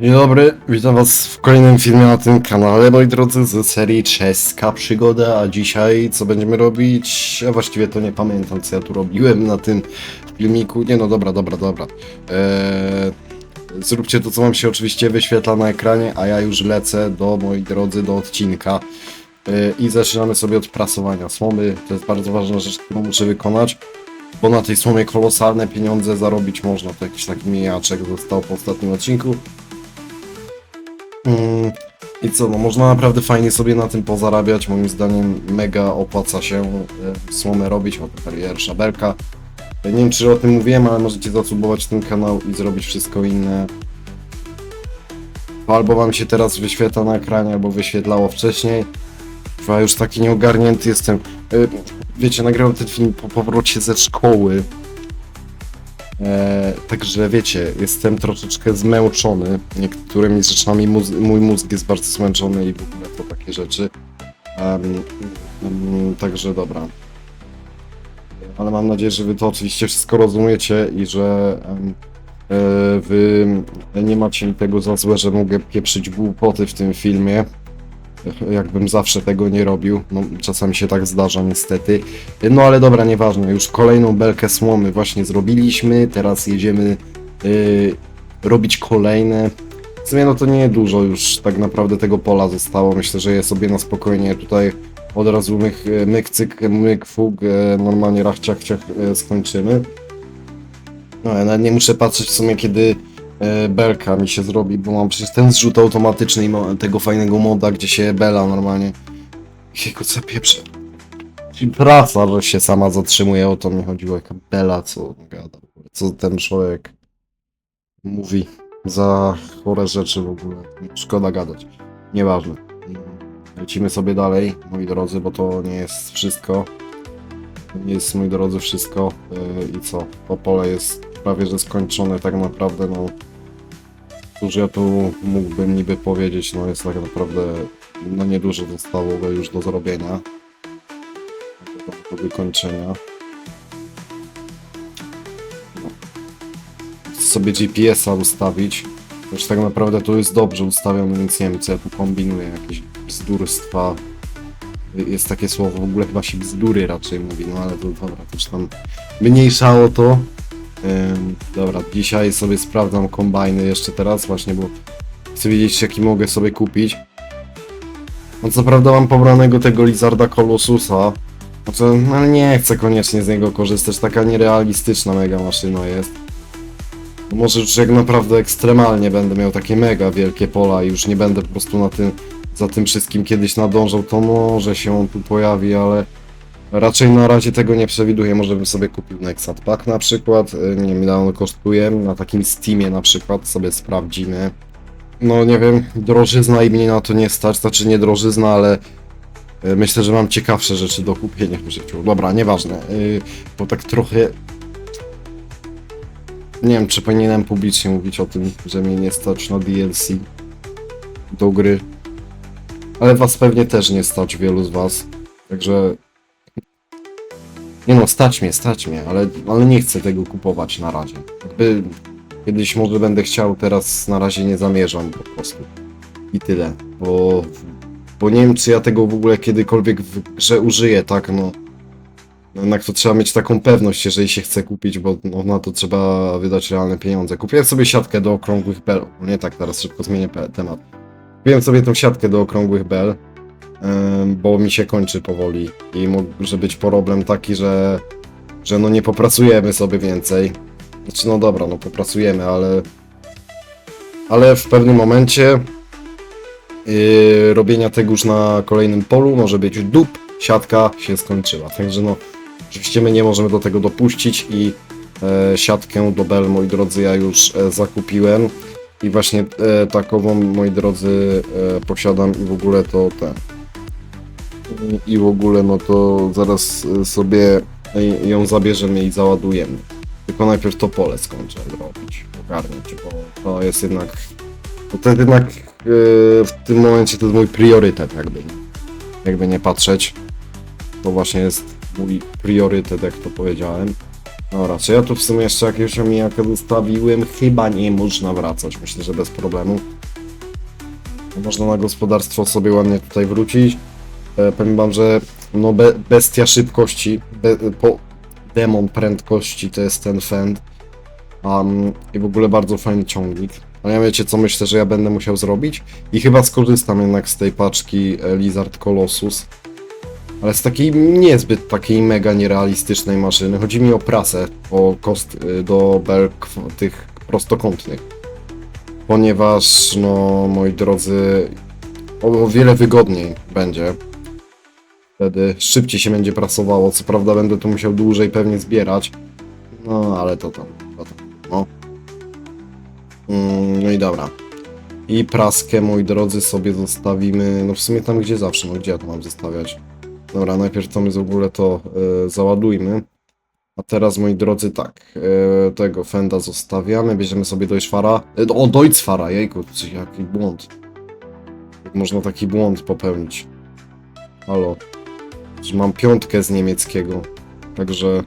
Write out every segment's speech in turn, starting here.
Dzień dobry, witam was w kolejnym filmie na tym kanale, moi drodzy, z serii Czeska Przygoda, a dzisiaj co będziemy robić? Ja właściwie to nie pamiętam, co ja tu robiłem na tym filmiku. Nie no, dobra, dobra, dobra. Eee, zróbcie to, co wam się oczywiście wyświetla na ekranie, a ja już lecę do, moi drodzy, do odcinka. Eee, I zaczynamy sobie od prasowania słomy. To jest bardzo ważna rzecz, którą muszę wykonać. Bo na tej słomie kolosalne pieniądze zarobić można. To jakiś taki mijaczek został po ostatnim odcinku. Mm, I co, no można naprawdę fajnie sobie na tym pozarabiać. Moim zdaniem mega opłaca się e, słomę robić. O, karier szabelka. Nie wiem, czy o tym mówiłem, ale możecie zasubować ten kanał i zrobić wszystko inne. Albo wam się teraz wyświetla na ekranie, albo wyświetlało wcześniej. Chyba już taki nieogarnięty jestem. E, Wiecie, nagrałem ten film po powrocie ze szkoły. E, także wiecie, jestem troszeczkę zmęczony. Niektórymi rzeczami mój mózg jest bardzo zmęczony i w ogóle to takie rzeczy. Em, em, także dobra. Ale mam nadzieję, że wy to oczywiście wszystko rozumiecie i że e, wy nie macie tego za złe, że mogę pieprzyć głupoty w tym filmie. Jakbym zawsze tego nie robił. No, czasami się tak zdarza niestety. No ale dobra, nieważne. Już kolejną belkę słomy właśnie zrobiliśmy. Teraz jedziemy y, robić kolejne. W sumie no to nie dużo już tak naprawdę tego pola zostało. Myślę, że je sobie na spokojnie tutaj od razu myk, myk cyk, myk fug, e, normalnie rachciach ciach e, skończymy. No ja nie muszę patrzeć w sumie kiedy belka mi się zrobi, bo mam przecież ten zrzut automatyczny i tego fajnego moda, gdzie się bela normalnie. Jego co pieprze. Czyli praca, że się sama zatrzymuje, o to mi chodziło, jaka bela, co gada, co ten człowiek mówi za chore rzeczy w ogóle. Szkoda gadać. Nieważne. Lecimy sobie dalej, moi drodzy, bo to nie jest wszystko. Nie jest, moi drodzy, wszystko. Yy, I co? To pole jest prawie że skończone tak naprawdę, no. Cóż ja tu mógłbym niby powiedzieć, no jest tak naprawdę, no niedużo zostało go już do zrobienia. Do, wykończenia. Sobie GPS-a ustawić. Już tak naprawdę to jest dobrze ustawione, więc nie wiem co ja tu kombinuję, jakieś bzdurstwa. Jest takie słowo, w ogóle chyba się bzdury raczej mówi, no ale to dobra, już tam mniejszało to. Dobra, dzisiaj sobie sprawdzam kombajny jeszcze teraz właśnie, bo chcę wiedzieć jaki mogę sobie kupić. No co prawda mam pobranego tego Lizarda Colossusa, znaczy, ale nie chcę koniecznie z niego korzystać, taka nierealistyczna mega maszyna jest. No Może już jak naprawdę ekstremalnie będę miał takie mega wielkie pola i już nie będę po prostu na tym, za tym wszystkim kiedyś nadążał, to może się on tu pojawi, ale raczej na razie tego nie przewiduję. Może bym sobie kupił Nexat Pack na przykład, y, nie wiem ile on kosztuje, na takim Steamie na przykład sobie sprawdzimy. No nie wiem, drożyzna i mnie na to nie stać, znaczy nie drożyzna, ale y, myślę, że mam ciekawsze rzeczy do kupienia w życiu. Dobra, nieważne, y, bo tak trochę nie wiem, czy powinienem publicznie mówić o tym, że mnie nie stać na DLC do gry. Ale was pewnie też nie stać, wielu z was. Także... Nie no, stać mnie, stać mnie, ale, ale nie chcę tego kupować na razie. Jakby kiedyś może będę chciał, teraz na razie nie zamierzam po prostu. I tyle, bo... Bo nie wiem, czy ja tego w ogóle kiedykolwiek w grze użyję, tak no. Jednak to trzeba mieć taką pewność, jeżeli się chce kupić, bo no, na to trzeba wydać realne pieniądze. Kupiłem sobie siatkę do okrągłych bel. Nie tak, teraz szybko zmienię temat. Kupiłem sobie tą siatkę do okrągłych bel, bo mi się kończy powoli i może być problem taki, że, że no nie popracujemy sobie więcej. Znaczy no dobra, no popracujemy, ale ale w pewnym momencie yy, robienia tego już na kolejnym polu może być dup, siatka się skończyła. Także no Oczywiście my nie możemy do tego dopuścić i e, siatkę do Bell, moi drodzy, ja już e, zakupiłem i właśnie e, takową, moi drodzy, e, posiadam i w ogóle to ten i, w ogóle no to zaraz e, sobie e, ją zabierzemy i załadujemy. Tylko najpierw to pole skończę robić, ogarniać, bo to jest jednak to jest jednak e, w tym momencie to jest mój priorytet jakby, jakby nie patrzeć. To właśnie jest mój priorytet, jak to powiedziałem. Dobra, czy ja tu w sumie jeszcze jakiegoś omijaka zostawiłem? Chyba nie można wracać, myślę, że bez problemu. Można na gospodarstwo sobie ładnie tutaj wrócić. E, powiem wam, że no be, bestia szybkości, be, po, demon prędkości to jest ten fend. Um, I w ogóle bardzo fajny ciągnik. A ja wiecie co myślę, że ja będę musiał zrobić? I chyba skorzystam jednak z tej paczki e, Lizard Colossus. Ale z takiej niezbyt takiej mega nierealistycznej maszyny. Chodzi mi o prasę, o kost y, do belk tych prostokątnych. Ponieważ, no, moi drodzy, o wiele wygodniej będzie. Wtedy szybciej się będzie prasowało. Co prawda będę tu musiał dłużej pewnie zbierać. No, ale to tam, to tam, no. Mm, no i dobra. I praskę, moi drodzy, sobie zostawimy, no w sumie tam gdzie zawsze, no gdzie ja to mam zostawiać? Dobra, najpierw to my w ogóle to e, załadujmy. A teraz, moi drodzy, tak, e, tego Fenda zostawiamy, bierzemy sobie Deutschfara. E, o, Deutschfara, jejku, jaki błąd. Jak można taki błąd popełnić? Halo. Że mam piątkę z niemieckiego, także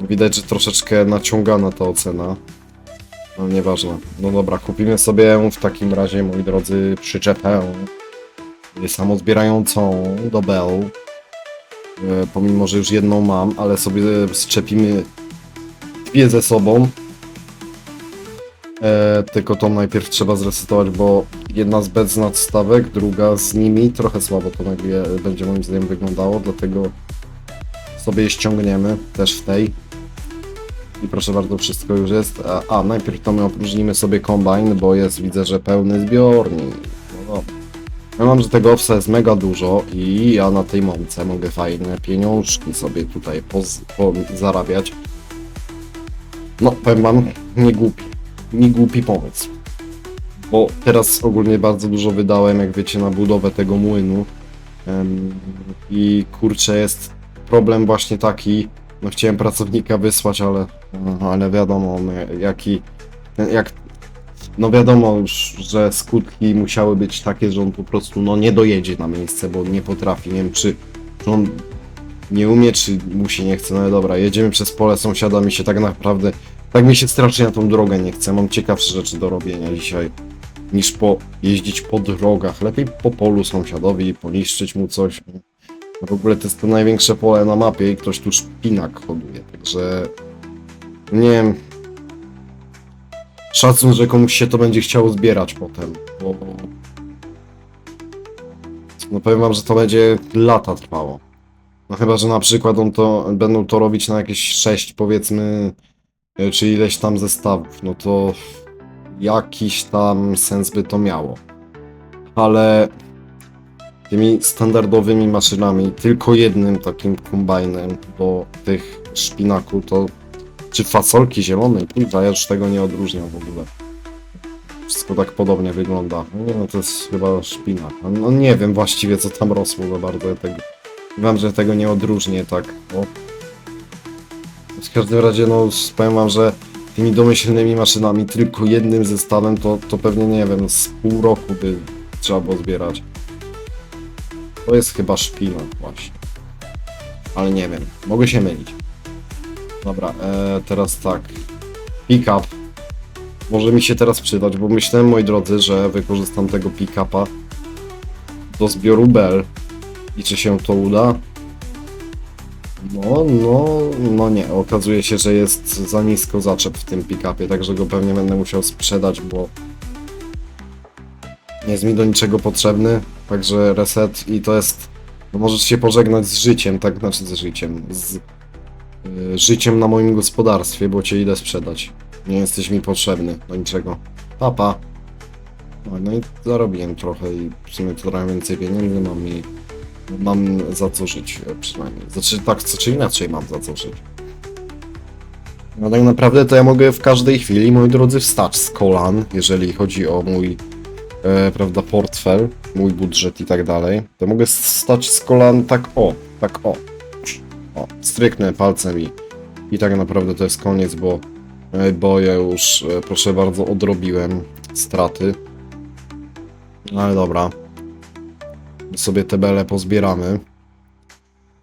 widać, że troszeczkę naciągana ta ocena. No nieważne. No dobra, kupimy sobie w takim razie, moi drodzy, przyczepę samozbierającą do Bell. E, Pomimo, że już jedną mam, ale sobie szczepimy dwie ze sobą. E, tylko tą najpierw trzeba zresetować, bo jedna z bez nadstawek, druga z nimi. Trochę słabo to będzie, będzie moim zdaniem wyglądało, dlatego sobie je ściągniemy też w tej. I proszę bardzo, wszystko już jest. A, a najpierw to my opróżnimy sobie kombajn, bo jest, widzę, że pełny zbiornik. No. Ja mam, że tego owsa jest mega dużo i ja na tej mące mogę fajne pieniążki sobie tutaj poz, po, zarabiać. No, powiem wam, nie głupi. Nie głupi pomysł. Bo teraz ogólnie bardzo dużo wydałem, jak wiecie, na budowę tego młynu. I kurczę, jest problem właśnie taki, no chciałem pracownika wysłać, ale, ale wiadomo, no, jaki, jak no wiadomo już, że skutki musiały być takie, że on po prostu no, nie dojedzie na miejsce, bo nie potrafi. Nie wiem, czy, czy on nie umie, czy mu się nie chce. No dobra, jedziemy przez pole sąsiada, mi się tak naprawdę, tak mi się strasznie na tą drogę nie chce. Mam ciekawsze rzeczy do robienia dzisiaj, niż po jeździć po drogach. Lepiej po polu sąsiadowi, poniszczyć mu coś. W ogóle to jest to największe pole na mapie i ktoś tu szpinak hoduje, także nie wiem, Szacun, że komuś się to będzie chciało zbierać potem, bo... No powiem wam, że to będzie lata trwało. No chyba, że na przykład on to, będą to robić na jakieś 6 powiedzmy, czy ileś tam zestawów, no to jakiś tam sens by to miało. Ale tymi standardowymi maszynami, tylko jednym takim kombajnem do tych szpinaku, to czy fasolki zielonej? Kurwa, ja już tego nie odróżniam w ogóle. Wszystko tak podobnie wygląda. No Nie no, to jest chyba szpinak. No, nie wiem właściwie co tam rosło za bardzo. Ja tego, wiem, że tego nie odróżnię tak. W każdym razie, no powiem wam, że tymi domyślnymi maszynami, tylko jednym zestawem, to, to pewnie nie wiem, z pół roku by trzeba było zbierać. To jest chyba szpinak właśnie. Ale nie wiem, mogę się mylić. Dobra, e, teraz tak. Pick-up. Może mi się teraz przydać, bo myślałem, moi drodzy, że wykorzystam tego pick-upa do zbioru bel. I czy się to uda? No, no, no nie. Okazuje się, że jest za nisko zaczep w tym pick-upie, także go pewnie będę musiał sprzedać, bo nie jest mi do niczego potrzebny. Także reset i to jest... No możesz się pożegnać z życiem, tak? Znaczy z życiem, z y, życiem na moim gospodarstwie, bo cię idę sprzedać. Nie jesteś mi potrzebny do niczego. Papa. No, no i zarobiłem trochę i w sumie trochę więcej pieniędzy mam i mam za co żyć e, przynajmniej. Znaczy tak co czy inaczej mam za co żyć. No tak naprawdę to ja mogę w każdej chwili, moi drodzy, wstać z kolan, jeżeli chodzi o mój, e, prawda, portfel, mój budżet i tak dalej. To mogę stać z kolan tak o, tak o. O, stryknę palcem i, i tak naprawdę to jest koniec, bo, e, bo ja już, e, proszę bardzo, odrobiłem straty. No ale dobra. Sobie te bele pozbieramy.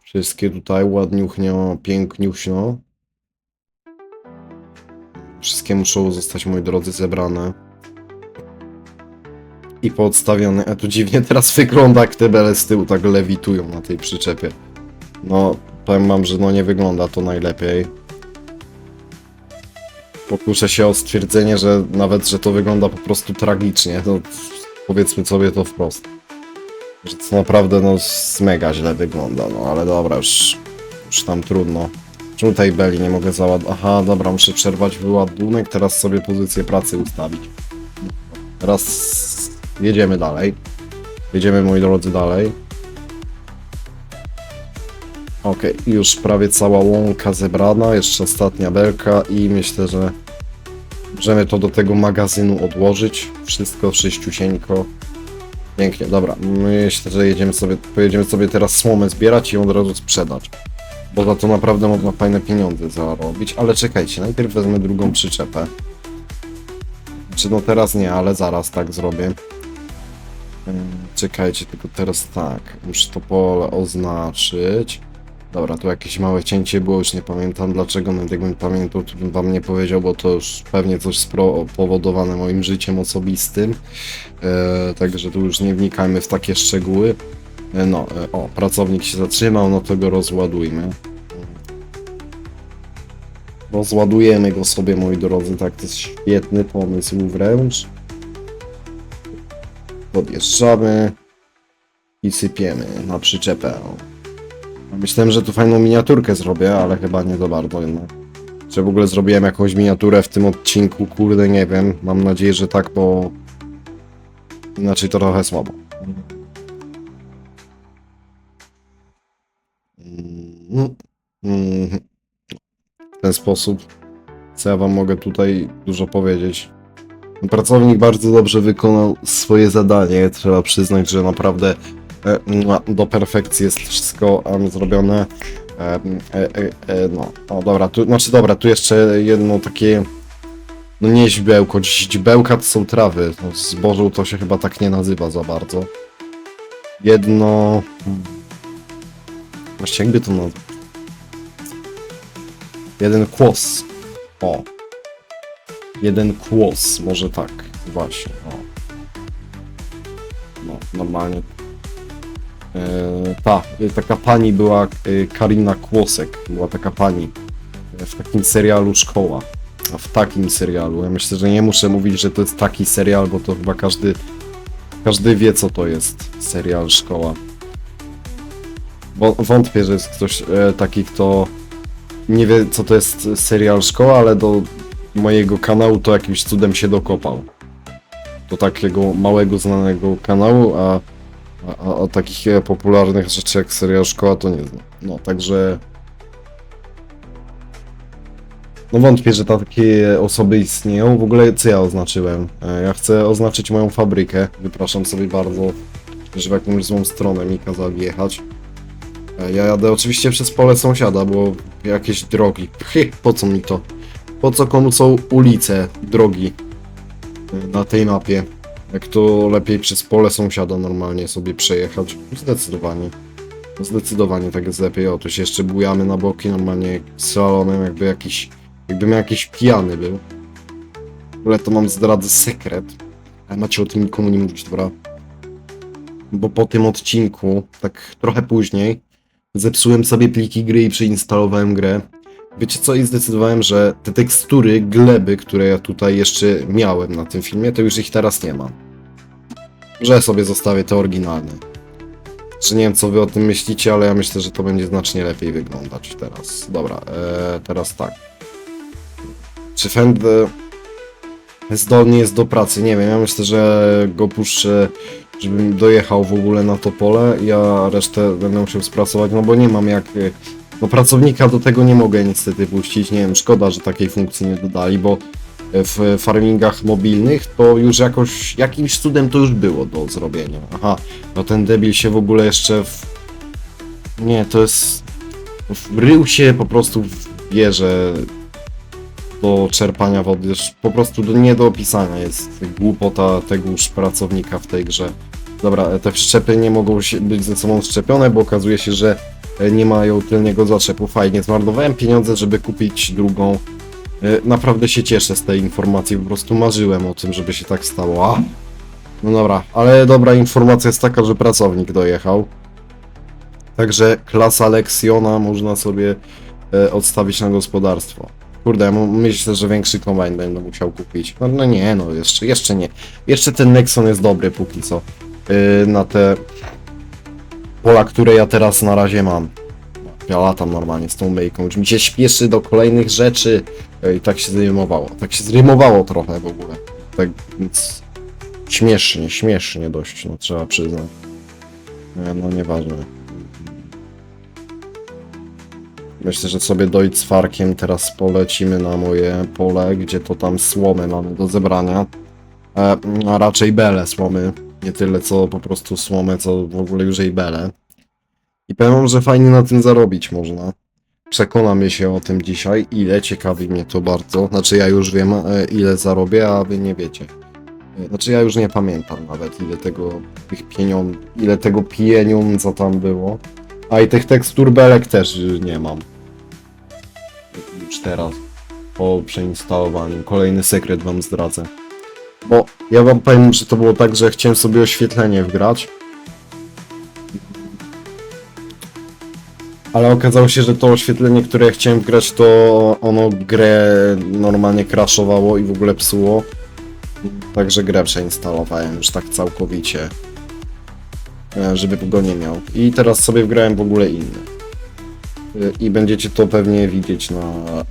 Wszystkie tutaj ładniuchnio, piękniuśno. wszystkie muszą zostać, moi drodzy, zebrane. I poodstawione. A tu dziwnie teraz wygląda, jak te bele z tyłu tak lewitują na tej przyczepie. No, powiem wam, że no nie wygląda to najlepiej. Pokuszę się o stwierdzenie, że nawet, że to wygląda po prostu tragicznie. No, powiedzmy sobie to wprost. Że to naprawdę no mega źle wygląda, no ale dobra, już, już tam trudno. Czemu tej beli nie mogę załadować? Aha, dobra, muszę przerwać wyładunek, teraz sobie pozycję pracy ustawić. Teraz jedziemy dalej. Jedziemy, moi drodzy, dalej. Okej, już prawie cała łąka zebrana, jeszcze ostatnia belka i myślę, że możemy to do tego magazynu odłożyć. Wszystko sześciusieńko. Pięknie, dobra. Myślę, że jedziemy sobie, pojedziemy sobie teraz słomę zbierać i ją od razu sprzedać. Bo za to naprawdę można fajne pieniądze zarobić. Ale czekajcie, najpierw wezmę drugą przyczepę. Czy no teraz nie, ale zaraz tak zrobię. Czekajcie, tylko teraz tak. Muszę to pole oznaczyć. Dobra, tu jakieś małe cięcie było, już nie pamiętam dlaczego, nawet jakbym pamiętał, to bym wam nie powiedział, bo to już pewnie coś spowodowane moim życiem osobistym. E, także tu już nie wnikajmy w takie szczegóły. E, no, e, o, pracownik się zatrzymał, no to go rozładujmy. Rozładujemy go sobie, moi drodzy, tak, to jest świetny pomysł wręcz. Podjeżdżamy i sypiemy na przyczepę. Myślałem, że tu fajną miniaturkę zrobię, ale chyba nie za bardzo jednak. Czy w ogóle zrobiłem jakąś miniaturę w tym odcinku? Kurde, nie wiem. Mam nadzieję, że tak, bo inaczej to trochę słabo. Mm, mm, W ten sposób, co ja wam mogę tutaj dużo powiedzieć. Pracownik bardzo dobrze wykonał swoje zadanie. Trzeba przyznać, że naprawdę do perfekcji jest wszystko zrobione. E, e, e, no, o dobra, tu, znaczy dobra, tu jeszcze jedno takie, no nie źbełko, źbełka to są trawy, no, zbożu to się chyba tak nie nazywa za bardzo. Jedno, hmm, właściwie jakby to nazwać? Jeden kłos, o. Jeden kłos, może tak, właśnie, o. No, normalnie E, ta, e, taka pani była e, Karina Kłosek, była taka pani e, w takim serialu Szkoła. A w takim serialu. Ja myślę, że nie muszę mówić, że to jest taki serial, bo to chyba każdy każdy wie, co to jest serial Szkoła. Bo wątpię, że jest ktoś e, taki, kto nie wie, co to jest serial Szkoła, ale do mojego kanału to jakimś cudem się dokopał. Do takiego małego, znanego kanału, a a, a, a takich e, popularnych rzeczy jak serial Szkoła to nie znam. No, także... No wątpię, że takie osoby istnieją. W ogóle co ja oznaczyłem? E, Ja chcę oznaczyć moją fabrykę. Wypraszam sobie bardzo, że w jakąś złą stronę mi kazali jechać. E, Ja jadę oczywiście przez pole sąsiada, bo jakieś drogi. Po co mi to? Po co komu są ulice, drogi na tej mapie? Jak to lepiej przez pole sąsiada normalnie sobie przejechać? Zdecydowanie. Zdecydowanie tak jest lepiej. O, tu się jeszcze bujamy na boki normalnie slalomem, jakby jakiś... Jakbym jakiś pijany był. Ogóle to mam zdradzę sekret. Ale macie o tym nikomu nie mówić, dobra? Bo po tym odcinku, tak trochę później, zepsułem sobie pliki gry i przeinstalowałem grę. Wiecie co? I zdecydowałem, że te tekstury, gleby, które ja tutaj jeszcze miałem na tym filmie, to już ich teraz nie mam. Że sobie zostawię te oryginalne. Że nie wiem, co wy o tym myślicie, ale ja myślę, że to będzie znacznie lepiej wyglądać teraz. Dobra, e, teraz tak. Czy Fend e, zdolny jest do pracy? Nie wiem, ja myślę, że go puszczę, żebym dojechał w ogóle na to pole. Ja resztę będę musiał spracować, no bo nie mam jak... no pracownika do tego nie mogę niestety puścić, nie wiem, szkoda, że takiej funkcji nie dodali, bo w farmingach mobilnych to już jakoś, jakimś cudem to już było do zrobienia. Aha, no ten debil się w ogóle jeszcze w... Nie, to jest... Wrył się po prostu w wieżę do czerpania wody, po prostu nie do opisania jest głupota tegoż pracownika w tej grze. Dobra, te przyczepy nie mogą być ze sobą szczepione, bo okazuje się, że e, nie mają tylnego zaczepu. Fajnie, zmarnowałem pieniądze, żeby kupić drugą Naprawdę się cieszę z tej informacji, po prostu marzyłem o tym, żeby się tak stało. A? No dobra, ale dobra informacja jest taka, że pracownik dojechał. Także klasa Lexiona można sobie e, odstawić na gospodarstwo. Kurde, myślę, że większy kombajn będę musiał kupić. No, no nie, no jeszcze, jeszcze nie. Jeszcze ten Nexon jest dobry póki co. Yy, na te pola, które ja teraz na razie mam. Ja latam normalnie z tą myjką, już mi się śpieszy do kolejnych rzeczy. Ej, tak się zrymowało. Tak się zrymowało trochę w ogóle. Tak więc śmiesznie, śmiesznie dość, no trzeba przyznać. Nie, No nieważne. Myślę, że sobie dojść z Farkiem teraz polecimy na moje pole, gdzie to tam słomy mamy do zebrania. E, a raczej bele słomy. Nie tyle co po prostu słomę, co w ogóle już jej bele. I powiem że fajnie na tym zarobić można. Przekonamy się o tym dzisiaj, ile ciekawi mnie to bardzo. Znaczy ja już wiem, e, ile zarobię, a wy nie wiecie. E, Znaczy ja już nie pamiętam nawet, ile tego, tych pieniądz, ile tego pieniądza tam było. A i tych tekstur belek też nie mam. Już teraz. Po przeinstalowaniu. Kolejny sekret wam zdradzę. Bo ja wam powiem, że to było tak, że chciałem sobie oświetlenie wgrać. Ale okazało się, że to oświetlenie, które ja chciałem wgrać, to ono grę normalnie crashowało i w ogóle psuło. Także grę przeinstalowałem już tak całkowicie. e, Żeby go nie miał. I teraz sobie wgrałem w ogóle inny. E, I będziecie to pewnie widzieć na e,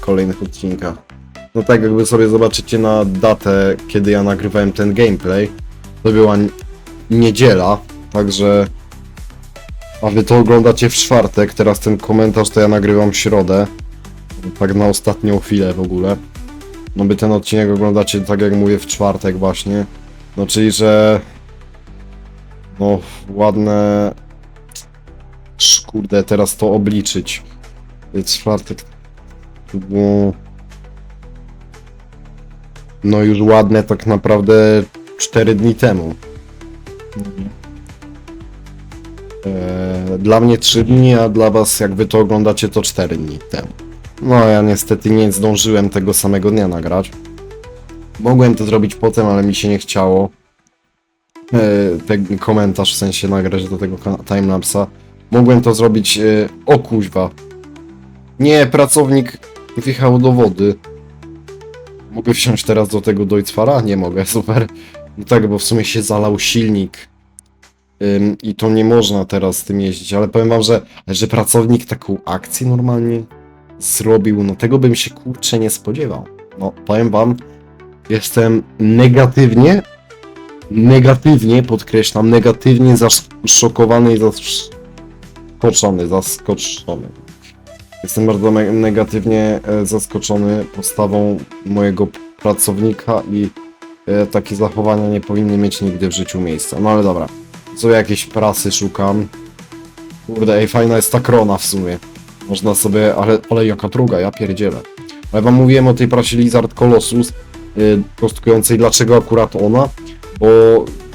kolejnych odcinkach. No tak, jakby sobie zobaczycie na datę, kiedy ja nagrywałem ten gameplay, to była niedziela, także... A wy to oglądacie w czwartek, teraz ten komentarz to ja nagrywam w środę. Tak na ostatnią chwilę w ogóle. No by ten odcinek oglądacie, tak jak mówię, w czwartek właśnie. No czyli, że... No, ładne... Kurde, teraz to obliczyć. Jest czwartek. Było... No już ładne tak naprawdę 4 dni temu. Eee, Dla mnie 3 dni, a dla was jak wy to oglądacie to 4 dni temu. No ja niestety nie zdążyłem tego samego dnia nagrać. Mogłem to zrobić potem, ale mi się nie chciało. Eee, ten komentarz w sensie nagrać do tego timelapsa. Mogłem to zrobić. E, o kuźwa. Nie, pracownik wjechał do wody. Mogę wsiąść teraz do tego Deutzfara? Nie mogę, super. No tak, bo w sumie się zalał silnik. I to nie można teraz z tym jeździć, ale powiem wam, że, że pracownik taką akcję normalnie zrobił, no tego bym się kurczę nie spodziewał. No, powiem wam, jestem negatywnie, negatywnie, podkreślam, negatywnie zaszokowany i zaskoczony, zaskoczony. Jestem bardzo negatywnie e, zaskoczony postawą mojego pracownika i e, takie zachowania nie powinny mieć nigdy w życiu miejsca. No ale dobra, co jakieś prasy szukam. Kurde, ej, fajna jest ta krona w sumie. Można sobie, ale, ale jaka druga, ja pierdzielę. Ale wam mówiłem o tej prasie Lizard Colossus, yy, kostkującej, dlaczego akurat ona? Bo,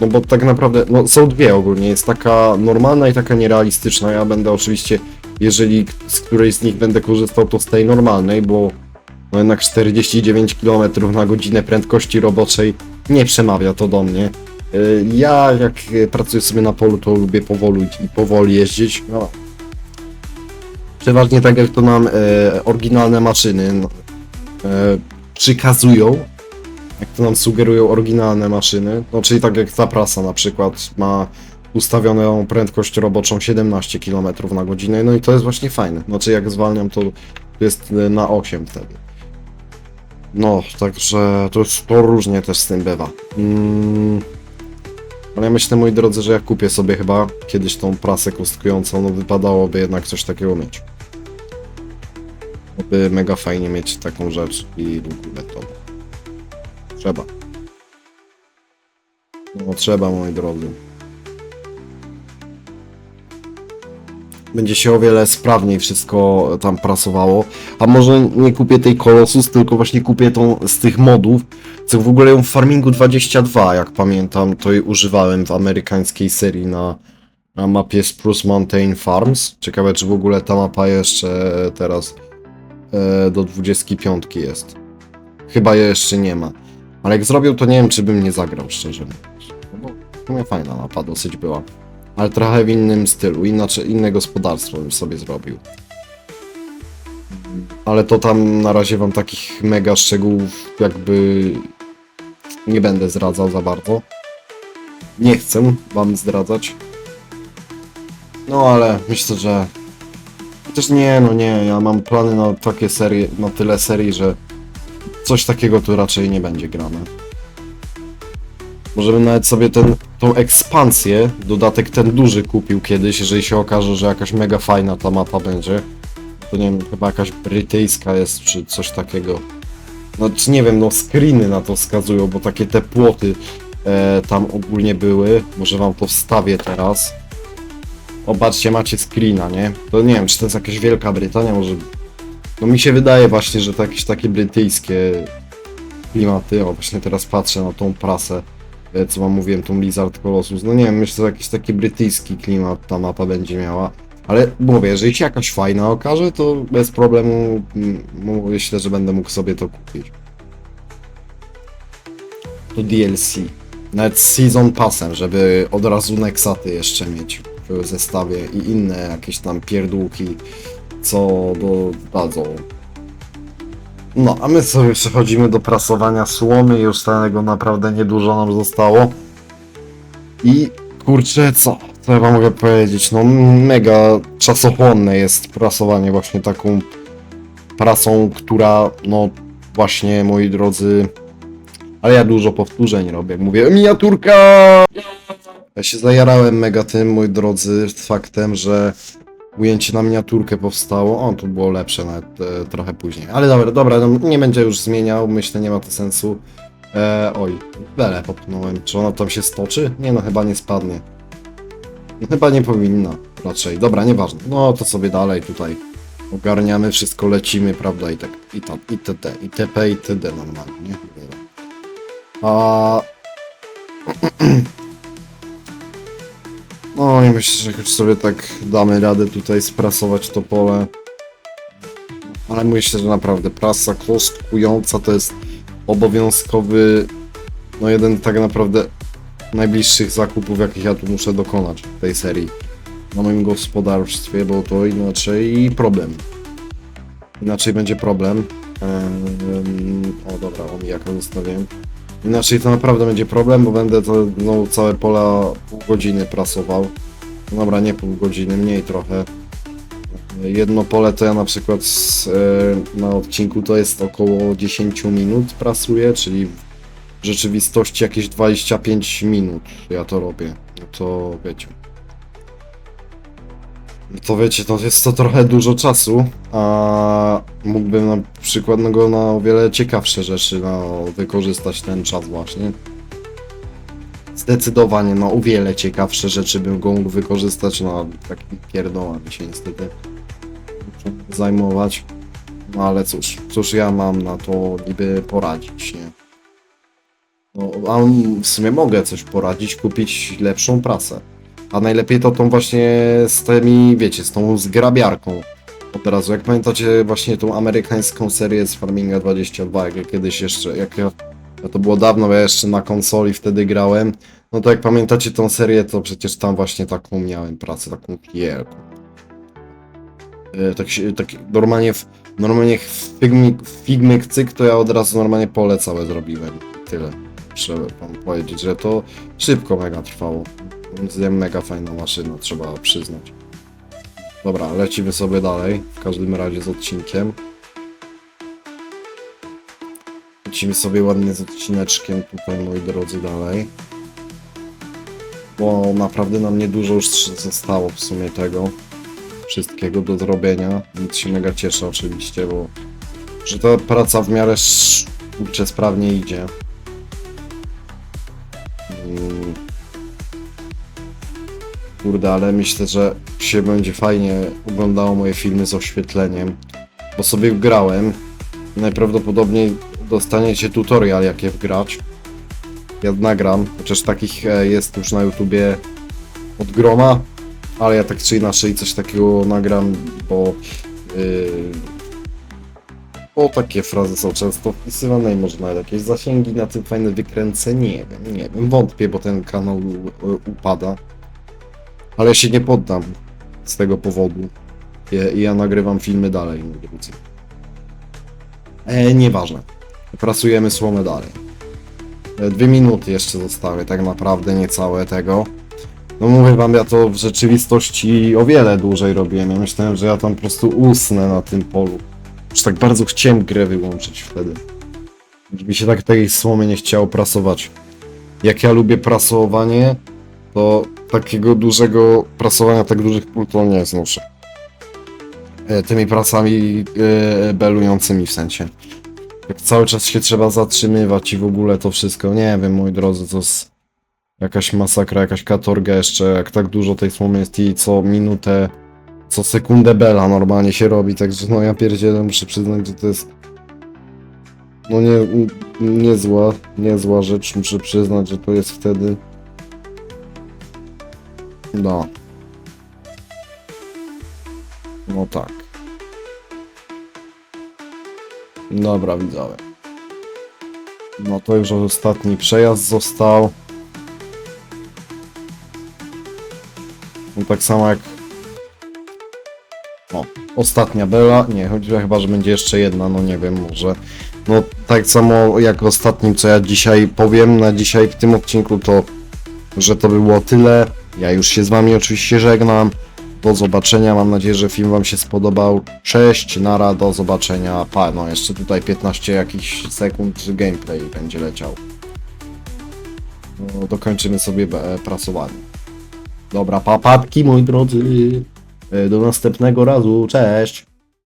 no bo tak naprawdę, no są dwie ogólnie, jest taka normalna i taka nierealistyczna. Ja będę oczywiście, jeżeli z którejś z nich będę korzystał, to z tej normalnej, bo no jednak 49 km na godzinę prędkości roboczej nie przemawia to do mnie. Y, Ja jak pracuję sobie na polu, to lubię powoli powoli jeździć. No. Przeważnie tak jak to nam e, oryginalne maszyny no, e, przykazują, jak to nam sugerują oryginalne maszyny, no czyli tak jak ta prasa na przykład ma ustawioną prędkość roboczą 17 km na godzinę, no i to jest właśnie fajne. Znaczy jak zwalniam to jest e, na 8 wtedy. No, także to, to różnie też z tym bywa. Mm. Ale ja myślę, moi drodzy, że jak kupię sobie chyba kiedyś tą prasę kostkującą, no wypadałoby jednak coś takiego mieć. By mega fajnie mieć taką rzecz i w ogóle to. Trzeba. No trzeba, moi drodzy. Będzie się o wiele sprawniej wszystko tam prasowało. A może nie kupię tej Colossus, tylko właśnie kupię tą z tych modów, co w ogóle ją w Farmingu 22, jak pamiętam, to jej używałem w amerykańskiej serii na, na mapie Spruce Mountain Farms. Ciekawe, czy w ogóle ta mapa jeszcze teraz e, do 25 jest. Chyba je jeszcze nie ma. Ale jak zrobił, to nie wiem, czy bym nie zagrał, szczerze mówiąc. No fajna mapa dosyć była. Ale trochę w innym stylu, inaczej, inne gospodarstwo bym sobie zrobił. Ale to tam na razie wam takich mega szczegółów jakby nie będę zdradzał za bardzo. Nie chcę wam zdradzać. No ale myślę, że też nie, no nie, ja mam plany na takie serie, na tyle serii, że coś takiego tu raczej nie będzie grane. Możemy nawet sobie ten, tą ekspansję, dodatek ten duży kupił kiedyś, jeżeli się okaże, że jakaś mega fajna ta mapa będzie. To nie wiem, chyba jakaś brytyjska jest, czy coś takiego. No, czy nie wiem, no screeny na to wskazują, bo takie te płoty e, tam ogólnie były. Może wam to wstawię teraz. Obaczcie, macie screena, nie? To nie wiem, czy to jest jakaś Wielka Brytania, może... No mi się wydaje właśnie, że to jakieś takie brytyjskie klimaty. O, właśnie teraz patrzę na tą prasę, co wam mówiłem, tą Lizard Colossus. No nie wiem, myślę, że jakiś taki brytyjski klimat ta mapa będzie miała. Ale mówię, jeżeli się jakaś fajna okaże, to bez problemu mm, myślę, że będę mógł sobie to kupić. To DLC. Nawet Season Passem, żeby od razu Nexaty jeszcze mieć w zestawie i inne jakieś tam pierdółki, co dodadzą. No, a my sobie przechodzimy do prasowania słomy, już tego naprawdę niedużo nam zostało. I kurczę, co? Co ja wam mogę powiedzieć? No, mega czasochłonne jest prasowanie właśnie taką prasą, która, no, właśnie, moi drodzy, ale ja dużo powtórzeń robię. Mówię, miniaturka! Ja się zajarałem mega tym, moi drodzy, faktem, że ujęcie na miniaturkę powstało. O, tu było lepsze nawet e, trochę później. Ale dobra, dobra, no, nie będzie już zmieniał, myślę, nie ma to sensu. E, oj, belę popchnąłem. Czy ona tam się stoczy? Nie no, chyba nie spadnie. No, chyba nie powinna raczej. Dobra, nieważne. No to sobie dalej tutaj ogarniamy, wszystko lecimy, prawda? I tak, i tak, i td, i tp, i td normalnie. A... No i myślę, że już sobie tak damy radę tutaj sprasować to pole. Ale myślę, że naprawdę prasa kostkująca to jest obowiązkowy, no jeden tak naprawdę najbliższych zakupów, jakich ja tu muszę dokonać w tej serii. Na moim gospodarstwie, bo to inaczej problem. Inaczej będzie problem. O dobra, omijaka zostawiłem. Inaczej to naprawdę będzie problem, bo będę to no, całe pola pół godziny prasował. No Dobra, nie pół godziny, mniej trochę. Jedno pole to ja na przykład z, e, na odcinku to jest około 10 minut prasuję, czyli w rzeczywistości jakieś 25 minut ja to robię. No to wiecie. No to wiecie, to jest to trochę dużo czasu, a mógłbym na przykład no, go na o wiele ciekawsze rzeczy no, wykorzystać ten czas właśnie. Zdecydowanie na o wiele ciekawsze rzeczy bym go mógł wykorzystać, no a takim pierdołami się niestety zajmować. No ale cóż, cóż ja mam na to niby poradzić, nie? No, a w sumie mogę coś poradzić, kupić lepszą prasę. A najlepiej to tą właśnie z tymi, wiecie, z tą zgrabiarką. Od razu, jak pamiętacie właśnie tą amerykańską serię z Farminga 22, jak ja kiedyś jeszcze, jak ja, to było dawno, ja jeszcze na konsoli wtedy grałem, no to jak pamiętacie tą serię, to przecież tam właśnie taką miałem pracę, taką kierką. E, tak, tak normalnie, w, normalnie w figmy, w figmy cyk, to ja od razu normalnie pole całe zrobiłem. Tyle. Trzeba wam powiedzieć, że to szybko mega trwało. Jest mega fajna maszyna, trzeba przyznać. Dobra, lecimy sobie dalej, w każdym razie z odcinkiem. Lecimy sobie ładnie z odcineczkiem tutaj, moi drodzy, dalej. Bo naprawdę nam niedużo już zostało w sumie tego wszystkiego do zrobienia, więc się mega cieszę oczywiście, bo że ta praca w miarę kurczę sprawnie idzie. Kurde, ale myślę, że się będzie fajnie oglądało moje filmy z oświetleniem, bo sobie grałem. Najprawdopodobniej dostaniecie tutorial, jak je wgrać. Ja nagram, chociaż takich e, jest już na YouTubie od groma, ale ja tak czy inaczej coś takiego nagram, bo yy, takie frazy są często wpisywane i może nawet jakieś zasięgi na tym fajne wykręcę, nie wiem, nie wiem, wątpię, bo ten kanał u- upada. Ale ja się nie poddam z tego powodu. Ja, ja nagrywam filmy dalej. E, nieważne. Pracujemy słomę dalej. E, Dwie minuty jeszcze zostały, tak naprawdę niecałe tego. No mówię wam, ja to w rzeczywistości o wiele dłużej robiłem. Ja myślałem, że ja tam po prostu usnę na tym polu. Już tak bardzo chciałem grę wyłączyć wtedy. Mi się tak tej słomy nie chciało prasować. Jak ja lubię prasowanie, to takiego dużego prasowania, tak dużych pól to nie znoszę. E, Tymi pracami e, belującymi w sensie. Jak cały czas się trzeba zatrzymywać i w ogóle to wszystko, nie wiem, moi drodzy, to jest jakaś masakra, jakaś katorga jeszcze, jak tak dużo tej słomy jest i co minutę, co sekundę bela normalnie się robi, także no ja pierdzielę, muszę przyznać, że to jest no nie, niezła, niezła rzecz, muszę przyznać, że to jest wtedy no no tak dobra widzowie no to już ostatni przejazd został No tak samo jak. O, ostatnia Bela. Nie, chodzi chyba, że będzie jeszcze jedna, no nie wiem, może. No tak samo jak ostatnim, co ja dzisiaj powiem na dzisiaj w tym odcinku, to że to było tyle. Ja już się z wami oczywiście żegnam. Do zobaczenia. Mam nadzieję, że film wam się spodobał. Cześć, nara, do zobaczenia. Pa, no jeszcze tutaj 15 jakichś sekund gameplay będzie leciał. No, dokończymy sobie e, prasowanie. Dobra, papatki moi drodzy. E, Do następnego razu. Cześć.